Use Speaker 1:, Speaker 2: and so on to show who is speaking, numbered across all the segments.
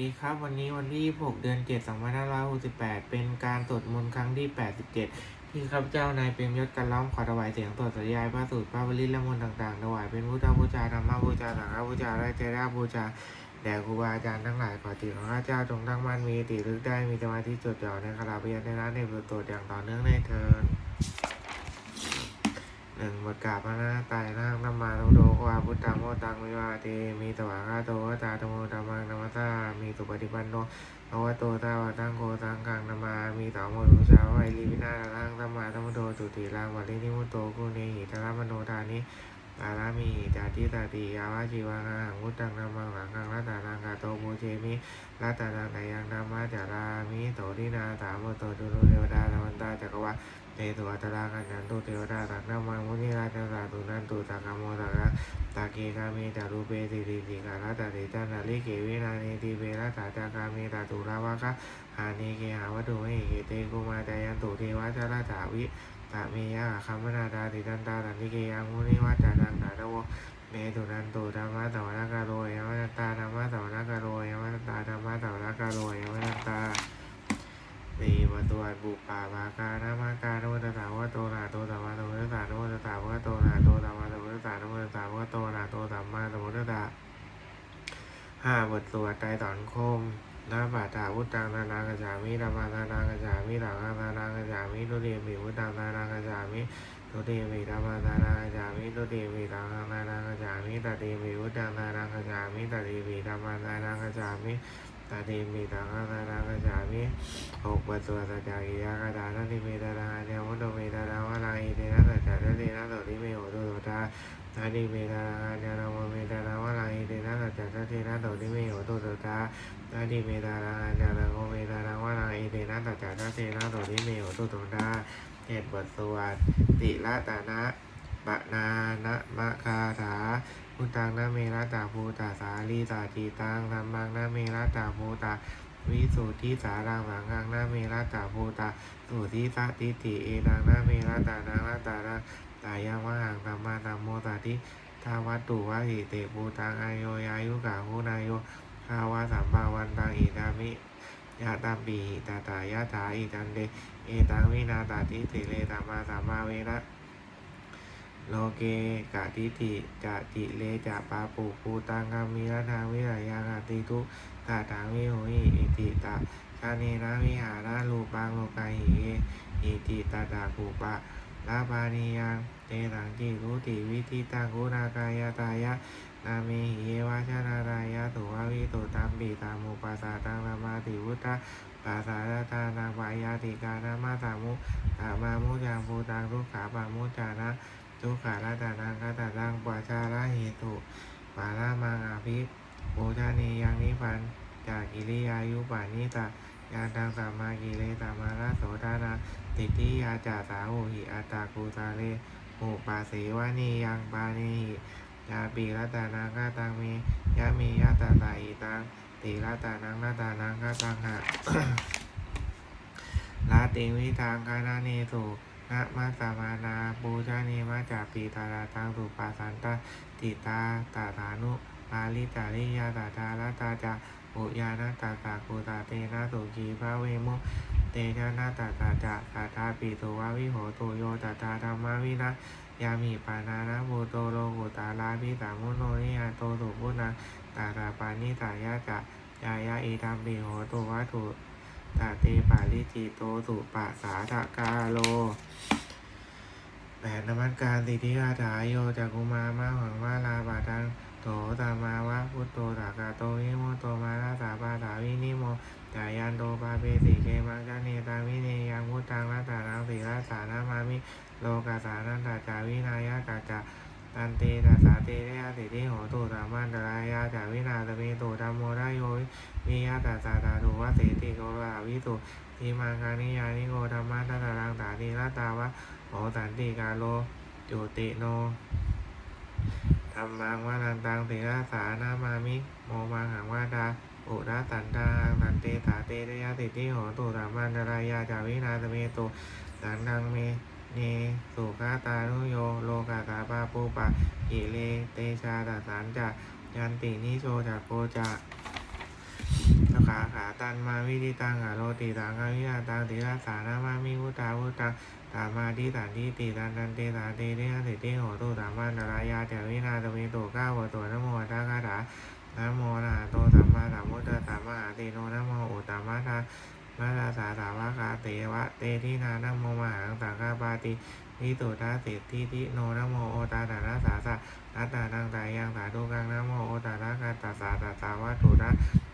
Speaker 1: ดีครับ วันนี้วันที่ 6 เดือน 7 2568 เป็นการตรวจมนต์ครั้งที่ 87 ที่ข้าพเจ้านายเปรมยศกันล้อมขอถวายเสียงตรวจสัญญาณพระสูตรพระวลิตและมนต์ต่างๆถวายเป็นพุทธบูชาธรรมบูชาสังฆบูชาและเจราบูชาแด่ครูบาอาจารย์ทั้งหลายขอจิตของข้าพเจ้าจงตั้งมั่นมีติรึกได้มีสมาธิจดจ่อในคาราพยัญชนะในบทตรวจอย่างต่อเนื่องในเทิน หนึ่งบทกาบพระนาตายนาคนัมมาตุโดกวาพุทธังโมตังวิวาเทมีตวากาโตวตาธโมธรรมังนมัสสามีสุปฏิปันโนภวโตตาวะตังโกตังกังนามามีต่อโมดุชาวไวลีวินาลังธรรมาธรรมโตจุติลังวัลินิมุตโตกุเนหิตระมโนทานิอารามีหิจาติตาติยาวาจีวังอาหังพุทธังนามังหลังกังรัตตานังกาโตโมเชมิรัตตานังนายังนามาจารามิโตทินาถามโตดุรุเทวดาธรรมันตาจักรวา ตตุอัตตากันยันตุเทวดาตักนามังมุนิราชสาตุนันตุตากามโมตากะตาเกกามีตารูเปติติติกาลตาติจันนาลิเกวินานิติเวรตาจากามีตาตุราวะคะหานิเกหาวัตถุหิเกเตกุมาจายันตุเทวะจาราจาวิตาเมยะคัมมนาตาติจันตาตันติเกยังมุนิวัจจานังตาตะโวเมตุนันตุธรรมะสวนาคาโรยมนัตตาธรรมะสวนาคาโรยมนัตตาธรรมะสวนาคาโรยมนัตตา สีวัตวันบุปผาภาการนามาการนตถาวะโตนาโตตัมมาสมุทตาโนตถาวะโตนาโตตัมมาสมุทตาโนตถาวะโตนาโตตัมมาสมุทตาห้าบทสวดใจตอนคมนาบาตาวุตังนานากจามิธรรมานานาคจามิหลังนานาคจามิตุเดมิวุตังนานาคจามิตุเดมิธรรมานานาคจามิตุเดมิหลังนานาคจามิตติมิวุตังนานาคจามิตติมิธรรมานานาคจามิ ตติมิหลังนานาคจามิหกปัสสาวะสัจจกิยากตานัติเมตตาเนมุตโตเมตตาวะลาอิเตนะสัจจะเตนะโสติเมโหตุโสตานาติเมตตาเนรมเมตตาวะลาอิเตนะสัจจะเตนะโสติเมโหตุโสตานาติเมตตาเนรมเมตตาวะลาอิเตนะสัจจะเตนะโสติเมโหตุโสตาเจ็ดบทสวดติละตานะปะนานะมะคาถา พุตังนะเมระตาภูตาสาลีตาจีตังธรรมังนะเมระตาภูตาวิสุทธิสารังหลังังนาเมรัตาภูตาสุทธิสัตติติเอตังนาเมรัตานังรัตานังตายังวะหังตัมมาตัมโมตาทิทาวัตตุวะหิเตปูตังอายโยยายุกาหุนายโยคาวาสัมภาวันตังอิตามิยะตัมปีตาตายะถาอิตันเดเอตังวินาตาทิสิเลตัมมาสัมมาเวนะ โลเกกะทิติจะจิเลจะปาปุปูตังกามิระทาวิรยังอติทุตาตังวิโหหิอิติตาชาเนนะวิหาราลูปังโลกาหิเออิติตาตาภูปะลาปานิยังเตตังจิรุติวิธิตังกุณากายตายะนาเมหิเยวาชนารายะตุวาวิตุตัมปิตามุปัสสะตังนามาติวุตตะปัสสะตานาปายาติกานามาตามุตามามุยังภูตังทุกขาปามุจานะ ทุกขาลตานังคตานังปัจจาระเหตุปารามังอาภิโอชาเนยังนิพันจากกิริยายุปานิตายานตังสัมมากิเลสามาราโสธานาติติยาจาสาโหหิอัตตากูตาเลหูปาเสวานียังปาเนหิยาปีรัตานังกาตังเมยามียาตาตาอิตังติรัตานังนาตานังกาตังหะลาติวิทางคานาเนสุ นะมัสมานาปูชาเนมาจาปีตาลาตังสุปาสันตติตาตาฐานุปาลิตาลิยาตาตาลตาจาปุยานาตาตากูตาเตนะตุกีพระเวมุเตชะนาตาตาจะตาตาปิตุวาวิโหตุโยตาตาธรรมวินะยามิปานานะบูโตโลกุตาลาพิสามุโนนิยาโตสุพุนะตาตาปานิตายะจะยายะอิตัมปิโหตุวัตถุ ตาเตปาลิจิโตสุปะสาทกาโลแปดนมัสการสิทธิคาถาโยจักุมามาหังว่าลาบาทังโตตามาวะพุทโตตากาโตวิโมโตมาราสาปาถาวินิโมจายันโตปาเปสิเกมังจเนตาวิเนยังพุทธังรัตตานังสีรัสสานามามิโลกาสานันตาจาวินายากาจา ตันเตตัสสาเตเรยสิทิโหตุตามันตรายาจาวินาตเมโตธรรมโมรายโยวิยาตัสสาตาตุวะเสติโกราวิตุทีมังคานิยานิโกธรรมะตัตรังตานิรัตตาวะโหสันติกาโลจุติโนธรรมังวานันตังเตระสานามามิโมมังหังวาดาอุระตันตานันเตตาเตระยะติติโหตุสามันตรายาจาวินาสเมตุสันทังเม เนสุขาตานุโยโลกาสาปาปูปะอิเลเตชาตสันจะยันตินิโชจักโกจะถตันมาวิธิตังอะโรติตังอวิหาตังติรัสานามามิวุตาวุตังตามาทิตันทิติตันตันเตตาเตเตนะเตเตโหตุตามันนารายาเถวินาตมิโตก้าวตัวนโมตากาถานโมนะโตสัมมาสัมพุทธัสสะมาเตโนนโมอุตตมะทา มาตาสาสาวกาเตวะเตทินานะโมมหังสังฆปาติทิตุทาสิทธิทิโนนะโมโอตาตานะสาสะนัตตานังตายังสาธุกังนะโมโอตานะกาตาสาตาสาวัตถุนะ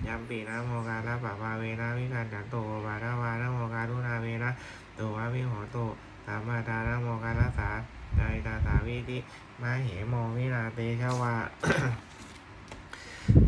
Speaker 1: ยัมปีนะโมกาลปะปาเวนะวิการจันโตบาทาวานะโมกาลุนาเวนะโตวะวิโหโตสามาทานะโมกาลสาในตาสาวิธิมาเหโมวินาเตชวา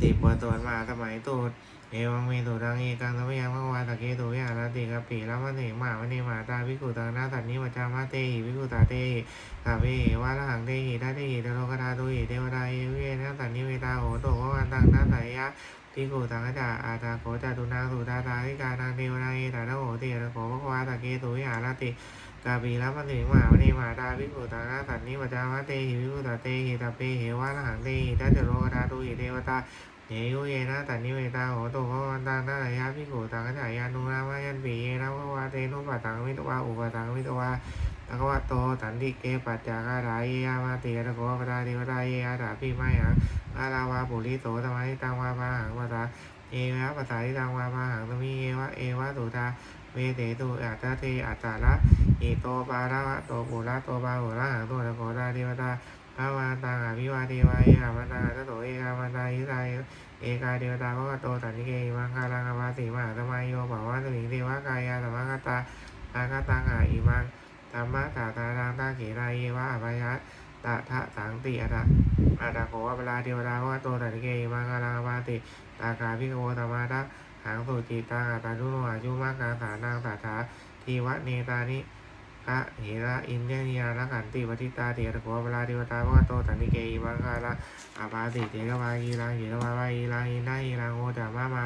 Speaker 1: ติปวตวนมาสมัยตูด เอวังเมตุดังเอกังสมัยังพระวาตะเกตุวิหารติกะปีแล้วมันเหมาวันเนมาตาวิกุตังนาสันนิวัจามาเตหิวิกุตาเตหิสาเววะละหังเตหิทัตเตหิเทโลกทาตุหิเทวดาเอวิเอนะสันนิเวตาโหโตวะวันตังนาสายะทิกูสังฆจาอาตาโขจตุนาสุตาตาธิกานังเทวนาเอตานะโหติระโขภควาตะเกตุวิหารติกาปีละมันถึงมหามณีมหาตาวิกุตานาสันนิวจามะเตหิวิกุตาเตหิตาเปเหวะละหังเตหิทัจจโลกธาตุหิเทวตา เยยุเยนะสันนิเวตาโหตุภวันตังนาระยะพิกุตังขจายานุนามายันปีเยนะภวาเตนุปะตังวิตวาอุปตังวิตวาตะกวะโตสันติเกปัจจากาดาเยยามาติระโขปตาเทวตาเยอาตาพิไมหังอาลาวาปุริโสธรรมิตังวาปาหังวาตาเอวะภาษาที่ตังวามาหังตมีเอวะเอวะตุตาเวเตตุอัตตะเทอัตตาละอิโตปาระวะโตปุระโตปาหุระหังโตตะโกตาเทวตา ภาวาตังอภิวาเทวายะมันตาตะโตเอกามันตายิตายเอกาเทวตาภวะโตสันนิเกมังคารังอวาติมหาสมัยโยภาวะสมิงเทวกายาธรรมกตาอากตังอาอิมังธรรมะตาตารังตาเกรายเยวะอภัยะตะทะสังติอะตะอะตะโกวะเวลาเทวดาภวะโตสันนิเกมังคารังอวาติตากาพิโกธรรมาทะหังสุจิตาตาดุโนอายุมากาสานางตาถาทีวะเนตานิะเหระอินเดียนียนักันติปฏิตาเถระโกเวลาเทวตาวะโตตันิเกอิมังคาระอาภาติเทกวากีรังเหระวาวาอีรังอินนาอีรังโอจามามา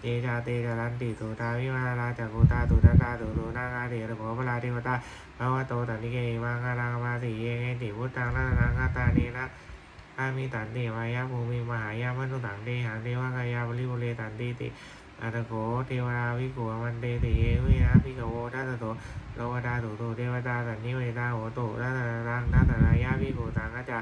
Speaker 1: เตจาเตจารันติโตตาวิมาราจักโกตาตุตตาตุโตนางาเถระโกเวลาเทวตาภวะโตตันิเกอิมังคารังอาภาติเยเงติพุทธังนานังคาตาเนนะอามิตันติวายาภูมิมหายามนุตังเตหังเทวกายาบริบุเรตันติติ อัตโกเทวราวิกุมันเตติเยวินะพิกโวทัตโตโลวดาตุโตเทวตาสันนิเวตาโหตุทัตรังทัตรายาวิกุตังกัจจ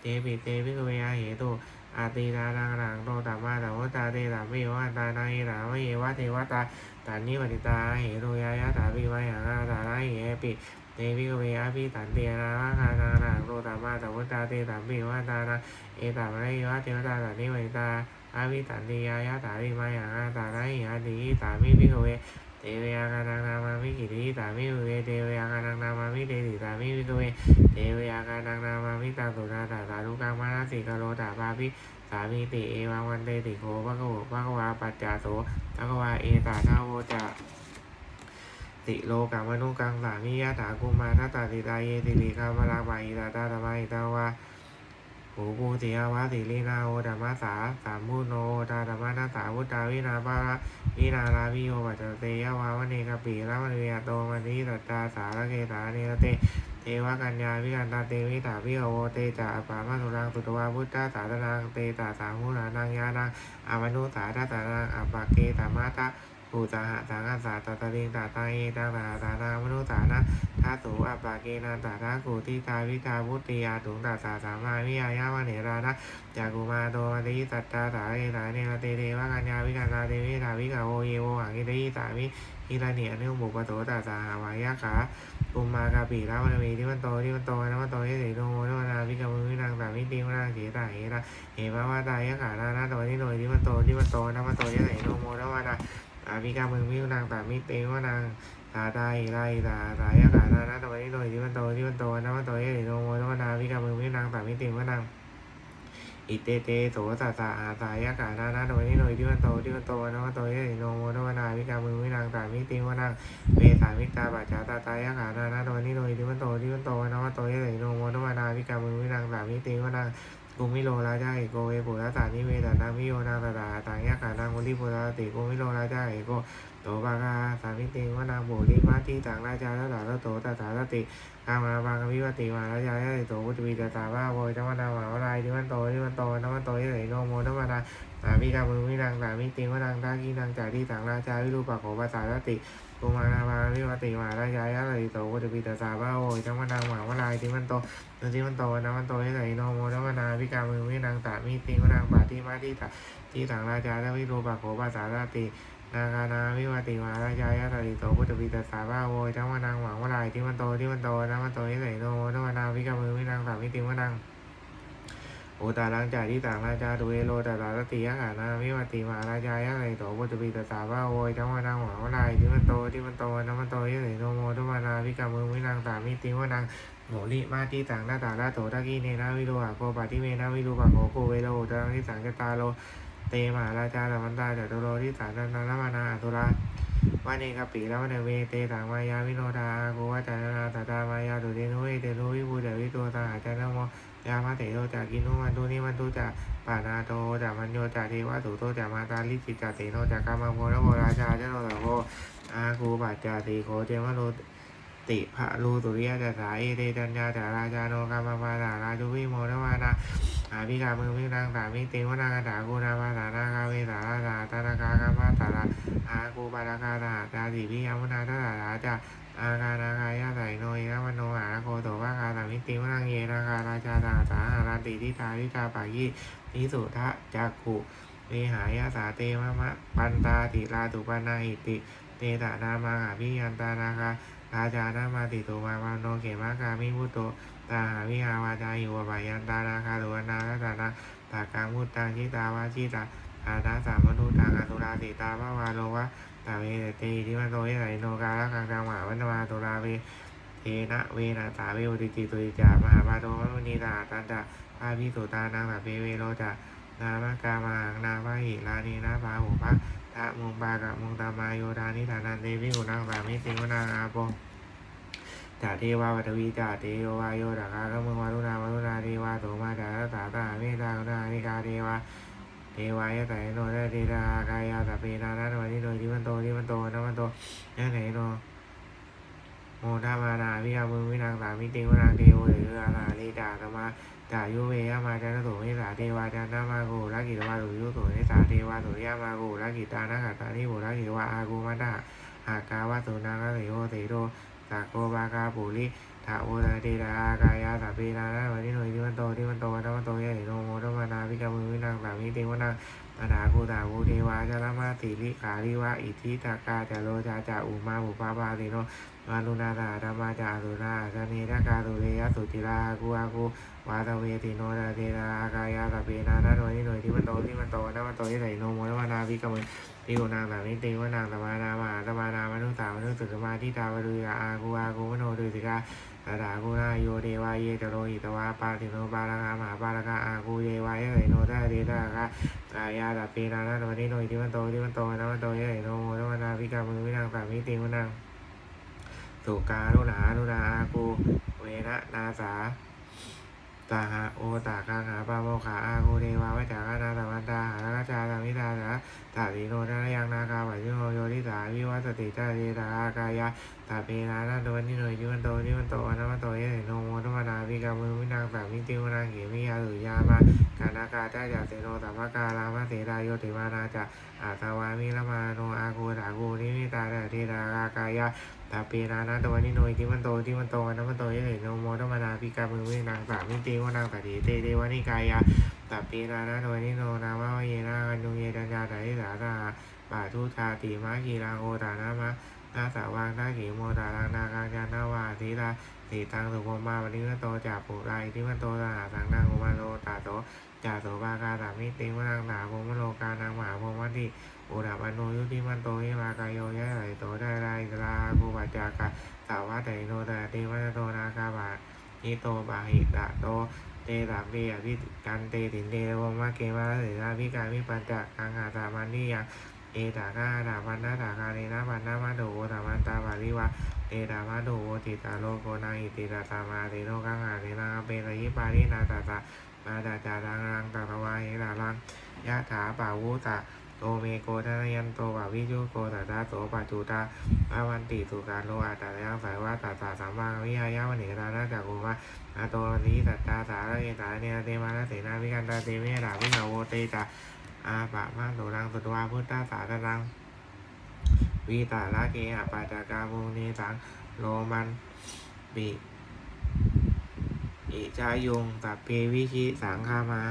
Speaker 1: เตปิเตวิกเวอาเหตุอาติตานังรังโตตัมมาตัมวตาเตตัมมิวันตานังเอตามะเยวะเทวตาตันนิวติตาเหตุยายะตาวิวัยหังาตานังเหปิเตวิกเวอาภิสันเตียนาว่าคานานาโรตามาตวุตตาเตตัมปิวาตานาเอตามะเยวะเทวตาสันนิเวตา อาภิสันติยายะตาวิมายาตานาหิอาติตามิภิกเวเตเวอาคานังนามามิกิริตามิเวเตเวอาคานังนามามิเตติตามิภิกเวเตเวอาคานังนามามิตาสุนาตาสาธุกังมานาสิกโลตาปาภิสามีติเอวังวันเตติโคภะคะวะภะควาปัจจาโสภะควาเอตานาโวจะติโลกังมนุกังสามิยะถากุมาทัตตาติตาเยติลิกามรามาอิตาตาธรรมาอิตาวา หูปูติยาวาติลีนาโอธรรมสาสามุโนตาธรรมานาสาวุตาวินาปาระวินาราวิโยปัจจเตยวาวเนกปีละมันเวียโตมันนิสัจจาสารเกตาเนรเตเทวกัญญาวิกันตาเตวิตาวิโอเตจาปามาสุรังสุตวาพุทธาสาธนังเตตาสามุนานังยานังอามนุสาทัตานังอปะเกตามาตา ปูจาหะสังฆสาตตะลิงตาตาเอตังตาตานามนุตานะทาสูอัปปาเกนันตาทากูติตาวิทาวุติยาถุงตาสาสามาวิยายาวเนรานะจากุมาโตมันติสัตตาสาเอตาเนรเตเทวกัญญาวิกันตาเทวิทาวิกาโอเยโวหังกิติสามิฮิราเนียนุบุปโตตาสาหาวายาขาปุมมากาปีละวันมีที่มันโตที่มันโตนะมันโตยสิโนโมนนาวิกามุวินังตามิติวนาเจตาเอระเหมาวาตายะขานานาโตที่โนที่มันโตที่มันโตนะมันโตยสิโนโมนวนา อาภิกามึงมิวนางตามิเตวานางตาตาอิไรตาตายะกานานาตวันนี้โดยที่มันโตที่มันโตนะมันโตเอริโนโมนวนาภิกามึงมิวนางตามิเตวานางอิเตเตโสตตาอาตายะกานานาตวันนี้โดยที่มันโตที่มันโตนะมันโตเอริโนโมนวนาภิกามึงมิวนางตามิเตวานางเวสามิตาปัจจาตาตายะกานานาตวันนี้โดยที่มันโตที่มันโตนะมันโตเอริโนโมนวนาภิกามึงมิวนางตามิเตวานาง กุมิโลราจาเอกโกเวปุระตานิเวตานามิโยนาตาตาตายะกานังวุลิปุระติกุมิโลราจาเอกโก โตปากาสามิติวนาบุริมาติตังราชาตถาโตตถาสติกามาบางวิวัติมาราชายะติโตพุทวีตตาบ้าโวยธรรมดามหาวลายที่มันโตที่มันโตนมันโตยะไหโนโมธรรมดาสามีกามือวินังสามีติงวนังตากีนังจากที่ต่างราชาวิรูปะโขภาษาติกุมาราบาวิวัติมาราชายะติโตพุทวีตตาบ้าโวยธรรมดามหาวลายที่มันโตที่มันโตนมันโตยะไหโนโมธรรมดาวิกามือวินังสามีติงวนังปาที่มาที่ตาที่ต่างราชาวิรูปะโขภาษาติ นาคานาวิวัติมาราชายะตติโตพุทธวิตสาบ้าโวยทั้งวานังหวังวลายที่มันโตที่มันโตนะมันโตที่ไหนโนทั้งวานาวิกามือวินังสามิติวานังโอตาลังจากที่ต่างราชาดุเอโลตตาตติยะขานาวิวัติมาราชายะตติโตพุทธวิตสาบ้าโวยทั้งวานังหวังวลายที่มันโตที่มันโตนะมันโตที่ไหนโนโมทั้งวานาวิกามือวินังสามิติวานังโมลิมาที่ต่างหน้าตาลาโตตะกี้เนนาวิโรหะโกปาทิเมนาวิรูปะโกโกเวโลตรังที่สังเกตาโล ตมหาราชาลมันตาจตุโรที่สานันนานามานาตุลาวาเนกปีแล้วเนเวเตต่างมายาวิโนทาโกวัจนาตาตามายาตุเตนุเวเตนุวิบูเดวิตัวตาหาจานโมยามาเตโตจากกินุมันตุนิมันตุจากปานาโตจากมันโยจากเทวะสุโตจากมาตาลิจิตจากเตโนจากกามโมนโมราชาเจโนตะโกอากูปัจจาติโคเจมะโล ติภะลูตุริยะจัสาเอเตจัญญาจาราชาโนกามาปาตาราจุวิโมนวานาอาภิกามือพินางสามิติวนาคาถากูนาภาษานาคาเวสาราสาตานากากามาตาราอากูปาราคาตาจาติพิยามุนาตาตาจาอาคานาคายาไสโนยะมโนอาโคโตภาคาสามิติวนังเยนาคาราชาตาสาหารันติทิตาทิตาปายินิสุทะจักขุเวหายาสาเตมะมะปันตาติลาตุปนาหิติเตตานามาหาพิยันตานาคา ราชานามาติตุมามาโนเขมากามิพุตโตตาหาวิหาวาจาอยู่วบายันตานาคาตุวนาคตานาตากามุตตังชิตาวาชิตาอาตาสามนุตังอตุราติตาภาวาโลวะตาเวเตทิมันโตยไหลโนกาลกังกังหมาวันมาตุราเวเทนะเวนะตาเวอุติจิตุติจามหาปาโตมุนีตาตันตะพาพิสุตานังตาเปเวโลจะนามกามานาภาหิลานีนาภาหุภะ ทะมุงปากะมุงตามายโยธานิฐานันเตวิหุนังสามิติวนังอาโปจาเทวาวัตวีจาเทโยวาโยดากากมุงวารุณาวารุณาเทวาโสมาจารัสาตาเมตากุณานิกาเทวาเทวายะไตโนได้เทรากายาตะเปนานันวันนี้โดยที่มันโตที่มันโตนะมันโตยะไหนโนโมทามานาวิยามือวินางสามิติวนาเทโวหรืออาลาลิจาตมา จายุเวยมาจานะโสเมสาเทวาจานามาโกรักิตวาตุยุโสเนสาเทวาตุยามาโกรักิตานาคาตานิโบรักิวาอากูมาตาหากาวาตุนางะเสโยเสโตสากโกบากาปุริ ถาโอตาเตระอากายาสาปีนานาวันนี้หน่วยที่มันโตที่มันโตนมันโตใหญ่โนโมธรรมนาพิกามือวินังสามิเทวนาปนาคูตาภูเทวาจารมาติลิขาริวะอิทธิตากาจาโลจาจาอุมาบุปาปาติโนมาลุนาตาธรรมาจารุนาสเนทกาตุเรยสุจิรากูอากูวาตเวติโนตาเตระอากายาสาปีนานาหน่วยที่หน่วยที่มันโตที่มันโตนมันโตที่ไหนโนโมธรรมนาพิกามือติโกนางสามิติวนางสมานามาสมานามนุสามนุสุสมาทิตาวรุยาอากูอากูมโนดุสิกา ตถากูนาโยเทวาเยจโรหิตวาปาติโนปาลกามหาปาลกาอากูเยวายเอโนตาเดตากาตายาตาปีนานาโนนิโนที่มันโตที่มันโตนะมันโตเยโนโมนวนาพิกามือวินางสามิติวานางสุการุณานุนาอากูเวนะนาสา ตาหาโอตาคังหาปาโมขาอาโูเดวาวัจจานาตมันตาหาราชาตามิตาสาตาสีโนนายังนาคาปัจจุโนโยทิสาวิวัสติตาเจตาอากายะตาเปนานาโดนิโนยุวันโตนิวันโตอนะมันโตเยโนโมทมานาวิกามือวินางสามิติวนาเขมิยาสุยามา นาคาจาจาเสโนตัมภกาลามาเสดาโยติมานาจาอาสวามิละมาโนอาโกตาโกนิมิตาเทตาอากายะตาปีนานาตัวนี้หน่วยที่มันโตที่มันโตนะมันโตยังไงโนโมธรรมนาพิกามือวินางสามิติวนางตาดีเตเดวานิกายะตาปีนานาตัวนี้โนนามะเยนากันยุเยดัญญาไดสาตาปาทุชาติมากีรังโอตานามะ นาสาวังนาขีโมตาลังนาคังยานาวาทีลาสีตังสุโภมาวันนี้มันโตจากปุไรที่มันโตสหสังนางอุมาโลตาโตจาโสบากาสามิติวนางสาภมโลกานางมหาภมันติอุดาปโนยุติมันโตยิมากายโยยะไหลโตได้ไรลาภูปัจจากะสาวะไตโนตะเตวัตโตนาคาบานิโตบาหิตะโตเตตักเบียพิกันเตตินเตวมาเกมาเสนาพิการพิปัญจักกังหาสามันนิยัง เอตากาดาพันนาตากาเนนะพันนามาโดโวตามันตาบาลิวะเอตามาโดโวติตาโลโกนาอิติตาตามาเตโนกังหาเตนาเปรยิปารินาตาตามาดาจาดังรังตาตวาหิราลังยะถาปาวุตะโกเมโกทายันโตวาวิจุโกตัสสะโสปัจจุตาอาวันติสุการโลอาตายังสายวาตัสสะสัมมาวิหายาวนิกานาจากกุมาอาโตวันนี้สัตตาสาระเอสาเนเตมานาเสนาวิกันตาเตเมดาวิหาโวเตจา อาปะมาโตรังสุตวาพุทธาสาตรังวีตาลาเกอปาจากาโมเนีสังโลมันบิอิจายุงตัปเพวิชิสังฆามา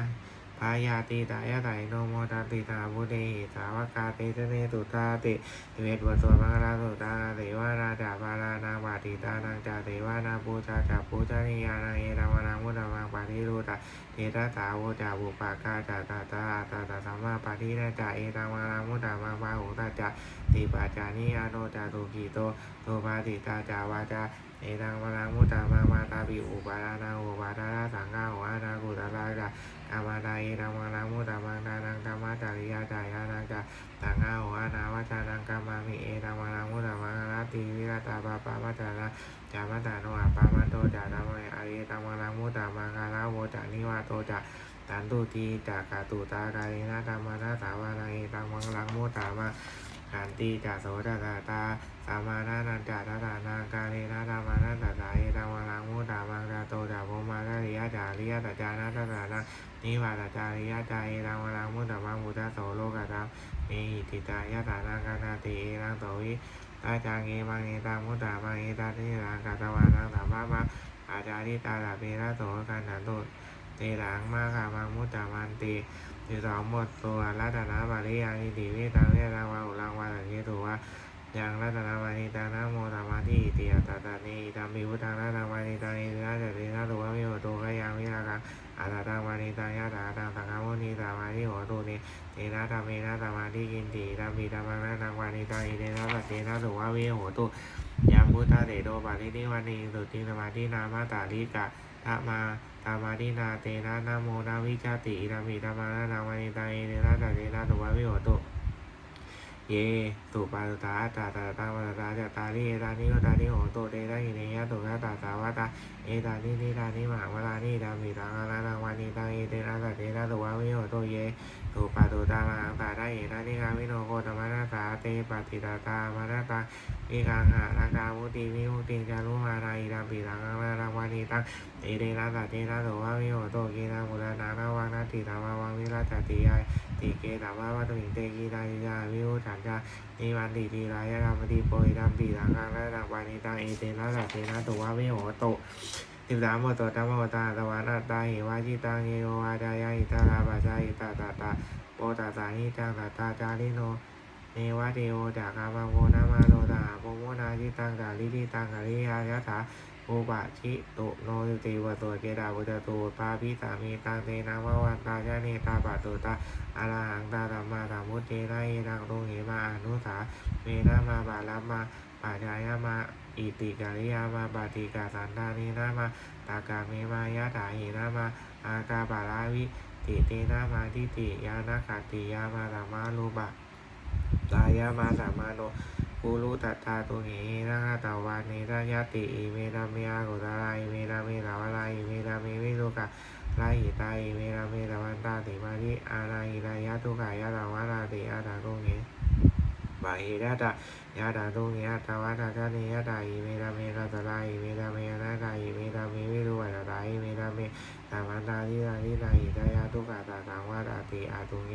Speaker 1: ายาติตายะไตโนโมตันติตาบุเดหิสาวกาติเตเนตุตาติเวทวสวมังคลาสุตาเทวานาจาบาลานาบาติตานังจาเทวานาปูชาจาปูชานิยานังเอรามานังมุตตมังปาทิรูตาเทตาสาวจาบุปากาจาตาตาตาตาสัมมาปาทินาจาเอรามานังมุตตมังปาหุตาจาติปัจจานิยาโนจาตุกิโตโตปาติตาจาวาจา เอตังวรังมุตตามังมาตาปิอุปาทานังอุปาทานาสังฆาหัวนากุตลากะกามาตาเอตังวรังมุตตามังนานังกามาจาริยาจายานังกะสังฆาหัวนาวชานังกามามิเอตังวรังมุตตามังนาติวิรตาปาปามัจานะจามัตาโนอาปามันโตจาตามะอเอตังวรังมุตตามังคาลาโวจานิวาโตจาตันตุตีจากาตุตากาเลนะธรรมนาสาวานาเอตังวังลังมุตตามา ขันติจาโสตตาตาสามานานันจาตาตานางกาเลนะธรรมานันตสาเอตังวัลังมุตตามังกาโตจาโพมานาริยะจาริยะตจานาตตานังนิวาตจาริยะจาเอตังวัลังมุตตามังมุตตะโสโลกตังเมหิติตายะตานังกานาติเอตังโตวิตาจางเอมังเอตังมุตตามังเอตันิรังกาตวานังสัมมามังอาจาริตาลาเประโสกันนันโตเตรังมาคามังมุตตามันติ สิบสองหมดตัวรัตนบาริยังอิติวิตังเรรังวาอุรังวาสังเกตุวายังรัตนาวานิตังนะโมธรรมาทิติยตาตานีตัมมิพุทธังรัตนาวานิตังอิตินาจตินาตุวะมิโหตุกะยังวิรากังอาตาตังวานิตังยะตาตังสังฆามุนีตามาทิโหตุนิเตนะธรรมเนะตามาทิกินติตัมปิตัมมังนะนังวานิตังอิตินาสัตเตนะตุวะมิโหตุยังพุทธะเตโตปารินิวานีสุตินามาทินามาตาลิกะทะมา ตามาดินาเตนะนาโมนาวิชาตินามิตามมังนะนังวานิตาเอเตินะตเตนะตุวะวิโหตุเยตุปาตุตาตาตาตาตาตาจตาลิเอตานิโอตานิโหตุเตนะหิเนยะตุนะตาตาวตาเอตานินิตานิมหาวลานิดามิตานานังวานิตาเอเตนะตเตนะตุวะวิโหตุเย ตุปตุตามาหังตาได้เอนะนิกามิโนโคตมะนาสาเตปฏิตาตามานาตาวิกังหานาคามุติวิมุติจารุมานาอิดาปิตังอานานังวานิตังเอเตนะสัตเตนะตุวะวิโหตุกีนามุตนานาวังนาติตามาวังวิราชติยายติเกตาวาวัตถุหิเตกีตายาวิวฉันจานิวันติทีรายธรรมติโปยธรรมติทางกลางและทางวานิตังเอเตนะสัตเตนะตุวะวิโหตุ สิบสามโมโตตัมโมตาตวานาตาหิวาจิตังเยโวาจายาหิตาลาบาจาหิตาตาตาโปตาสาหิจังตาตาจาริโนเนวะเทโอจากามังโมนามาโนตาโปโมนาจิตังกาลิติตังกาลิยายะถาอุปะชิตุโนยุติวตัวเกดาวุจตุปาปิสามีตังเตนะวะวันตาชะเนตาปะตุตาอะรหังตาธรรมาธรรมุตเตนะเอตังตุงเหมาอนุสาเมนะมาบาลัมาปัจจายามา อิติกาลิยามาปฏิกาสันตานีนะมาตากาเมมายะถาหินะมาอากาบาลาวิติเตนะมาทิติยานะขติยามาธรรมารูปะตายามาสัมมาโนกูรุตัตตาตุเหนะตาวาเนตยะติอิเมตาเมอากุตาลาอิเมตาเมตาวาลาอิเมตาเมวิสุกะลาหิตาอิเมตาเมตาวันตาติมาทิอานาหิรายะทุกขายะตาวาลาติอาตาตุเห บาหิระตายะตาตุเหอะตาวาตาชะเนยะตาอิเมตาเมกัตลาอิเมตาเมอนาตาอิเมตาเมวิสุกะตาอิเมตาเมตาวันตาทิราทิตาหิตายะทุกขะตาสังวาตาติอาตุเห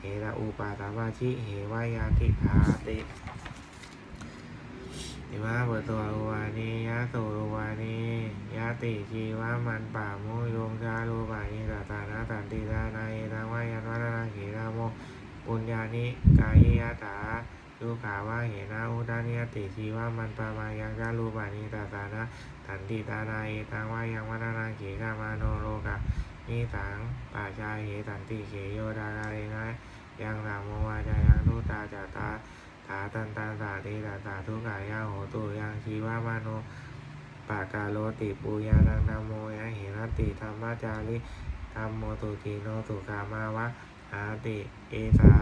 Speaker 1: เหระอุปาตาวาชิเหวายาทิทาติอิมาเบตัววานียะสุรวานียะติชีวะมันป่ามุยงชาลูปานิตาตานาตันติตานาเอตังวายันวัฒนาขีราโมปุญญานิกายยะถา ลูขาวาเหนะอุตานิยติชีวะมันปามายังชาลูปานิตาตานาตันติตานาเอตังวายังวัฒนาขีรามาโนโลกะนิสังป่าชาเหตันติเขโยดาการเรนะยังสามโมวาจายังนุตาจาตาถาตันตาสาเทตาสาทุกขายาโหตุยังชีวามาโนปากาโลติปูยานังนโมยังหิรติธรรมจาริธรรมโมตุติโนสุขามาวะหาติ เอสา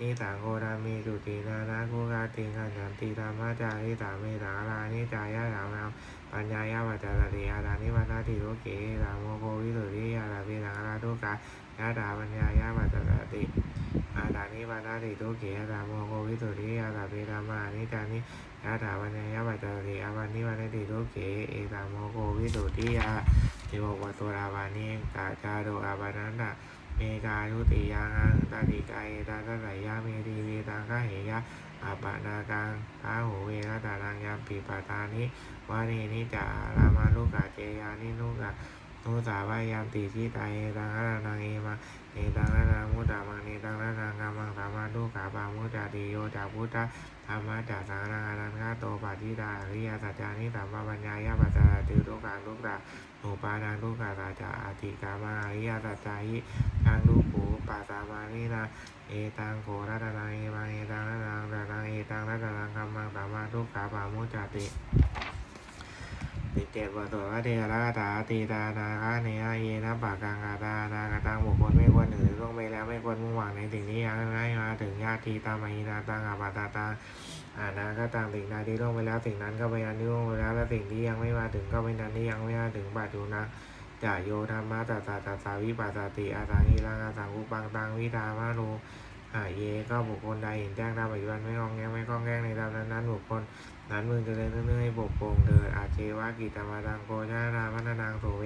Speaker 1: นิสังโกรามีจุตินานาคุกาติงขันยันติธรรมจาริสามีสังลานิจายะสามนามปัญญายาวัจจารติอาดานิวันาติโลเกสามโมโกวิสุทธิยาลาภิสังลาทุกขายาดาปัญญายาวัจจารติอาตานิปานาติทุกเขอาตาโมโกวิสุทธิอาตาเปตามานิจานิอาตาวันยยปัจจติอาวันนิวันติทุกเขเอตาโมโกวิสุทธิยาติโมวัตตุราบานิกาจาโดอาบานันตะ เมกายุติยังอังตาติกายตาตะไหยยะเมตีเวตังกาเหยะอาปะนากังท้าหูเวรตานังยามปีปาตานิวานีนิจารามาลูกาเจยานิลูกะนุสาวายามติชิตาเอตังอรนังเอมา เนตังนานามุตตามังเนตังนานังกามังสามาดุขาปามุจจาติโยจาพุทธธรรมะจาสังฆังอนันฆาโตปาจิตาอริยสัจจานิสัมมาปัญญายาปัจจาติทุกขาทุกตาโนปานังทุกขาตาจาอติกามาอริยสัจจาหิทางลูกหูปัสสามานินาเอตังโครัตนังเอมังเอตังนานังตานังเอตังรัตนังกามังสามาทุกขาปามุจจาติ ติเจตวตัวพระเทระตาตีตานาคาเนยเยนะปากังกาตานากตังบุคคลไม่ควรถือล่วงไปแล้วไม่ควรมุ่งหวังในสิ่งที่ยังไม่มาถึงญาติตามหินาตังอาปาตาตังอานาก็ต่างสิ่งใดที่ล่วงไปแล้วสิ่งนั้นก็เป็นอันที่ล่วงไปแล้วและสิ่งที่ยังไม่มาถึงก็เป็นอันที่ยังไม่มาถึงปัจจุบันจะโยธรรมะตัสสะตัสสาวิปัสสติอาสังหิรังอาสังอุปังตังวิธามาโน หาเยก็บุคคลใดเห็นแจ้งตามปัจจุบันไม่งองแงไม่ก้องแงงในตามนั้นนั้นบุคคลนั้นมึงจะเดินเนื่อยๆให้ปกโปงเดินอาเจวะกิตามาดังโกชานาพัฒนางโสเว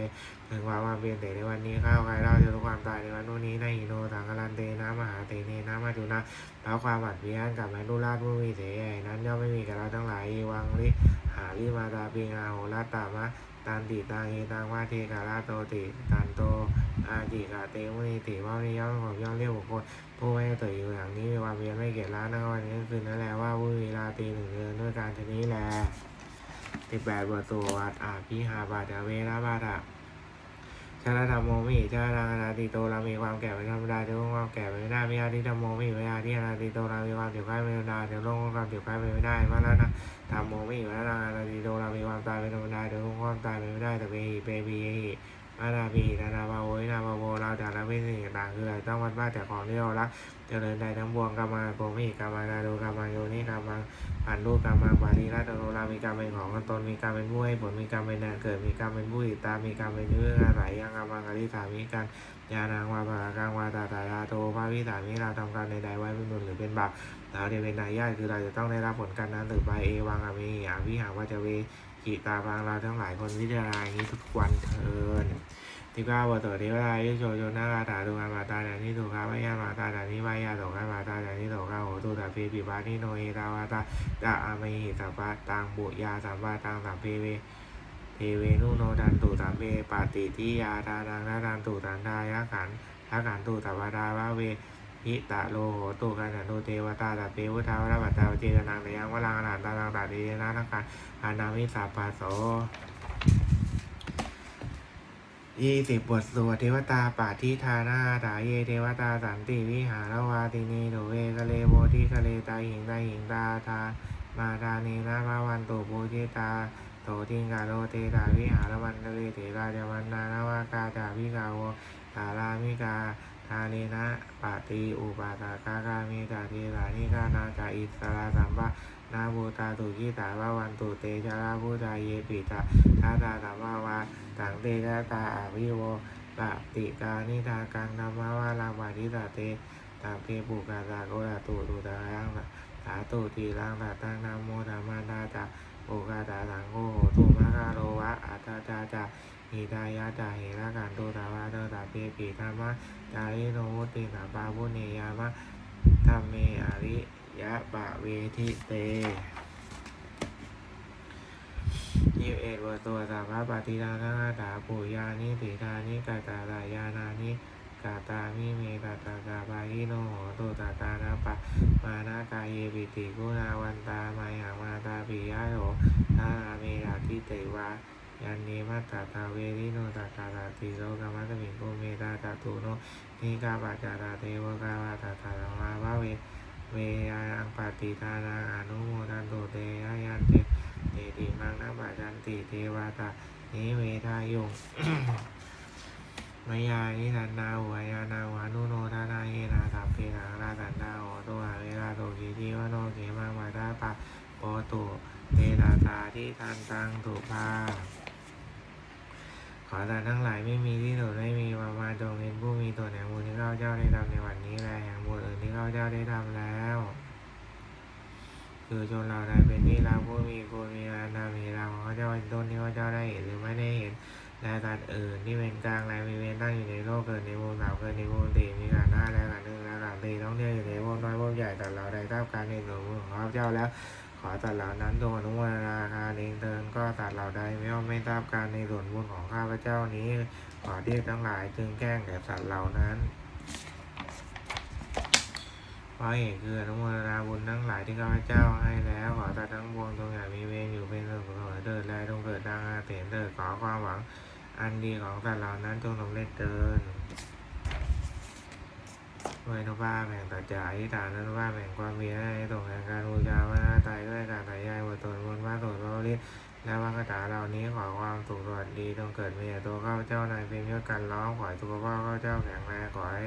Speaker 1: ถึงว่าว่าเปลี่ยนแต่ในวันนี้ข้าวใครเล่าจะรู้ความตายในวันนู้นนี้ในอิโนสังกรันเตนะมหาเตเนนะมาจุนะแล้วความบัดเพียนกับแมนุราชผู้มีเสใหญ่นั้นย่อมไม่มีกับเราทั้งหลายวังลิหาลิมาตาปิงอาโหรัตตามะ ตันติตาเอตังวาเทกาลาโตติตันโตอาจิกาเตมุนิติว่ามีย่อมของย่อมเรียกบุคคลผู้ไม่เตยอยู่อย่างนี้มีความเพียรไม่เกียจล้านั่งวันนี้คือนั่นแหละว่าผู้มีราตรีหนึ่งเดือนด้วยการชนี้แหละสิบแปดบทสวดอาพิหาบาดาเวราบารา ชาลธรรมโมมิชาลานาติโตเรามีความแก่เป็นธรรมดาเดี๋ยวลงความแก่เป็นไม่ได้ไม่อาทิธรรมโมมิไม่อาทินาติโตเรามีความเจ็บไข้เป็นธรรมดาเดี๋ยวลงความเจ็บไข้เป็นไม่ได้มาแล้วนะธรรมโมมิมาแล้วนาติโตเรามีความตายเป็นธรรมดาเดี๋ยวลงความตายเป็นไม่ได้แต่เปหิเปปีเอหิ อานาบีนานาบาโวยนาบาโวเราจากนั้นเป็นสิ่งต่างคืออะไรต้องวัดว่าจากของที่เรารักเจริญใดทั้งปวงกรรมาโปมิกรรมานาดูกรรมาโยนิกรรมาปันรูกรรมาบาลีรัตโนรามีกรรมเป็นของตนมีกรรมเป็นผู้ให้ผลมีกรรมเป็นแดนเกิดมีกรรมเป็นผู้ติดตามมีกรรมเป็นเรื่องอาศัยยังกรรมังกริสามีกันยานางวาภากังวาตาตาลาโตภาวิสามิเราทำการใดๆไว้เป็นบุญหรือเป็นบาปเราเดเป็นนายญาติคือเราจะต้องได้รับผลการนั้นหรือไปเอวังอามีอาวิหาวัจเว กิตาบางเราทั้งหลายคนวิจารณาอย่างนี้ทุกวันเทินที่ก้าวบทเทวดายุโชโยนาคาถาตุการมาตาดานิสุขาวายามาตาดานิวายาโตกามาตาดานิโตกาโหตุตาเปปิปานิโนเอตาวาตาดาอามิหิสัพพะตังบุยาสัมปะตังสัมเพเวเทเวนุโนดันตุสัมเพปาติทิยาทานังนาดันตุตันทายะขันทะขันตุสัพพะดาวะเว หิตะโลโหตุกันตุเทวตาตาเปวุทาวะปัตตาเจตนังเตยังวลังอนันตานังตาเดนะนังกันอานามิสัพพะโสยี่สิบบทสวดเทวตาปาทิธานาถาเยเทวตาสันติวิหารวาตินีโดเวกะเลโบธิกะเลตาหิงตาหิงตาทามาทาเนนาภาวันตุโบจิตาโตทิงกาโลเตตาวิหารวันเตเวเถราจวันนานา วากาจาวิกาโวตารามิกา ทาเนนะปาติอุปาตากากามิตาเทรานิกานาจาอิสราสัมปะนาบูตาตุกิตาวาวันตุเตชะราภูตาเยปิตาทาตาสัมภาวาสังเตชะตาอาวิโวปะติกานิทากังธรรมวาลามาทิตาเตตามเพปุกาตาโกตาตุตุตายังสาตุทีลังตาตังนาโมธรรมานาจาปุกาตาสังโฆโหตุมะคาโรวะอัตตาจาจา หิตายะจาเหระกันตุตาวาเตตาเปปิธรรมะจาริโนวุติสาปาวุเนยามะธรรมเมอริยะปะเวทิเตยี่สิเอ็ดวตัวสามพระปฏิทานาถาปุยานิติทานิกาตาลายานานิกาตามิเมตาตากาบายิโนโหตุตาตานาปะมานากายเยปิติกุณาวันตามายังมาตาปิยะโหทาอาเมราทิเตวา ยันเนมัตตาตาเวริโนตาตาตาติโลกามัตมิโกเมตาตาตุโนนิกาปัจาตาเทวกาวาตาตาธรรมาภาเวเวยังปฏิทานาอนุโมทันโตเตยะยันเตเตติมังนะปะจันติเทวาตานิเวทายงมยานิสันนาหัวยานาหวานุโนทานาเยนาสัพเพนาราสันดาโหตัวหาเวลาโตกิจิวโนเขมังมาตาปะโปตุเตตาตาที่ทันตังตุภา ขอสัตว์ทั้งหลายไม่มีที่สุดไม่มีประมาณจงเป็นผู้มีตัวแห่งบุญที่ข้าเจ้าได้ทำในวันนี้และแห่งบุญอื่นที่ข้าเจ้าได้ทำแล้ว คือชนเราใดเป็นที่รักผู้มีคุณมีอาณามีเราของข้าเจ้าเป็นต้นที่ข้าเจ้าได้เห็นหรือไม่ได้เห็นและสัตว์อื่นที่เป็นกลางและมีเวรตั้งอยู่ในโลกเกิดในภูมิสามเกิดในภูมิสี่มีการหน้าและการหนึ่งและการตีต้องเที่ยวอยู่ในภูมิน้อยภูมิใหญ่แต่เราได้ทราบการในหลวงของข้าเจ้าแล้ว ขอตัดเหล่านั้นจงอนุโมทนาการเองเดินก็ตัดเหล่าใดไม่ย่อมไม่ทราบการในส่วนบุญของข้าพเจ้านี้ ขอเที่ทั้งหลายจึงแกล้งแก่สัตว์เหล่านั้นเพราะเหตุคืออนุโมทนาบุญทั้งหลายที่ข้าพเจ้าให้แล้วขอตัดทั้งปวงจงอย่ามีเวรอยู่เป็นสุขเสมอเถิดและจงเกิดดังอาเถนเถิดขอความหวัง อันดีของสัตว์เหล่านั้นจงสำเร็จเดิน ด้วยนุภาพแห่งตัจจาอิฐานนุภาพแห่งความมีให้ตรงแห่งการบูชาพระนาตายด้วยการสายใยบทตนบนพระโสดพระฤทธิ์และวัคคาเหล่านี้ขอความสุขสวัสดีจงเกิดมีแก่ตัวข้าเจ้านายเป็นยศกันร้องขอให้สุขภาพข้าเจ้าแข็งแรงขอให้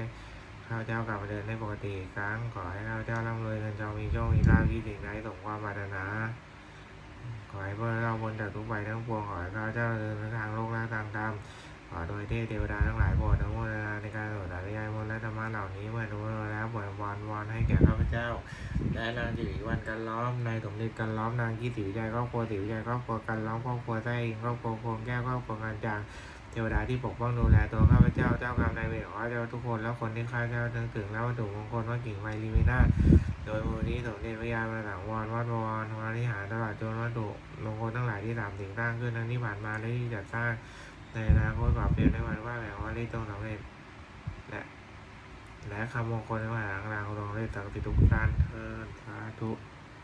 Speaker 1: ข้าเจ้ากลับมาเดินได้ปกติอีกครั้งขอให้ข้าเจ้าร่ำรวยเงินทองมีโชคมีลาภที่สิ่งใดสมความปรารถนาขอให้พวกเราบนจากทุกไปทั้งปวงขอให้ข้าเจ้าเดินทางโลกและทางธรรม ขอโดยเทพเทวดาทั้งหลายโปรดอนุโมทนาในการสวดสาธยายมนต์และธรรมะเหล่านี้เมื่อนุโมทนาแล้วปล่อยวอนวอนให้แก่ข้าพเจ้า และนางจิริวันกันล้อมนายสมเด็จกันล้อมนางกี้สิวใจครอบครัวสิวใจครอบครัวกันล้อมครอบครัวไส้อิงครอบครัวโคงแก้วครอบครัวกันจางเทวดาที่ปกป้องดูแลตัวข้าพเจ้าเจ้ากรรมนายเวรของข้าพเจ้าทุกคนและคนที่ข้าพเจ้านึกถึงแล้ววัตถุมงคลว่ากิ่งไมลีมินาโดยมูลนี้สมเด็จพระยามาสังวรวัดวรวาริหารตลอดจนวัตถุมงคลทั้งหลายที่สามสิ่งสร้างขึ้นทั้งที่ผ่านมาและที่จัดสร้าง ในอนาคตปรับเปลี่ยนได้วันว่าแห่งว่าที่ต้องสำเร็จและและคำมงคลในวันหลังเราลองเราได้ตักติดทุกการเทินสาธุ